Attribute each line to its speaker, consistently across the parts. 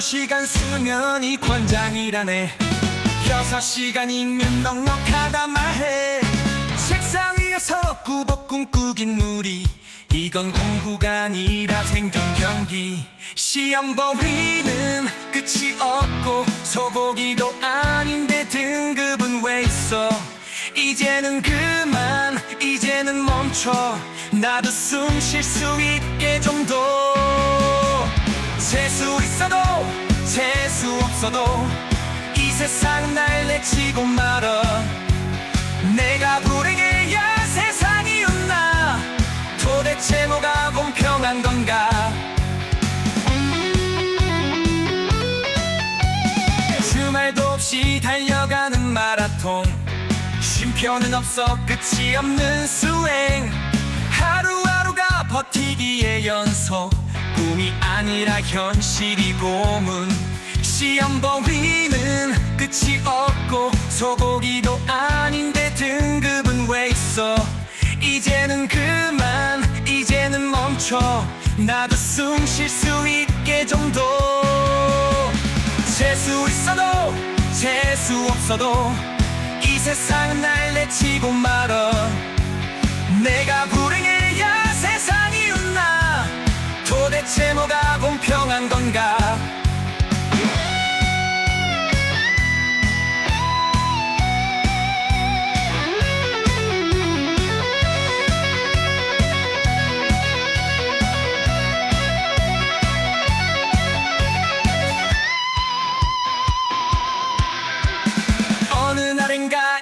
Speaker 1: 12시간 수면이 권장이라네. 6시간이면 넉넉하다 말해. 책상 위에서 꾸벅 꿈꾸긴 무리. 이건 공부가 아니라 생존 경기. 시험 범위는 끝이 없고 소고기도 아닌데 등급은 왜 있어? 이제는 그만 이제는 멈춰. 나도 숨 쉴 수 있게 재수 있어도 재수 없어도 이 세상 날 내치고 말아 내가 불행해야 세상이 웃나? 도대체 뭐가 공평한 건가? 주말도 없이 달려가는 마라톤. 쉼표는 없어 끝이 없는 수행. 하루하루가 버티기의 연속 아니라 현실이 고문. 시험 범위는 끝이 없고 소고기도 아닌데 등급은 왜 있어? 이제는 그만 이제는 멈춰. 나도 숨 쉴 수 있게 좀더 재수 있어도 재수 없어도 이 세상 날 내치고 말아 내가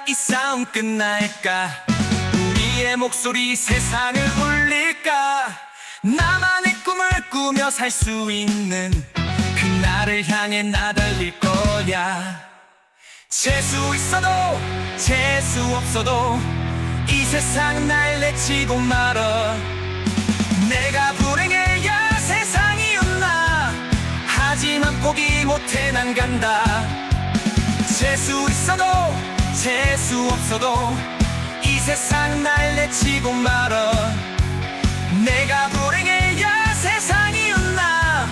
Speaker 1: 이 싸움 끝날까? 우리의 목소리 세상을 울릴까? 나만의 꿈을 꾸며 살 수 있는 그날을 향해 나달릴 거야. 재수 있어도 재수 없어도 이 세상 날 내치고 말아. 내가 불행해야 세상이 웃나? 하지만 포기 못해 난 간다. 재수 있어도 재수 없어도 이 세상 날 내치고 말아 내가 불행해야 세상이 웃나?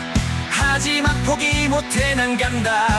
Speaker 1: 하지만 포기 못해 난 간다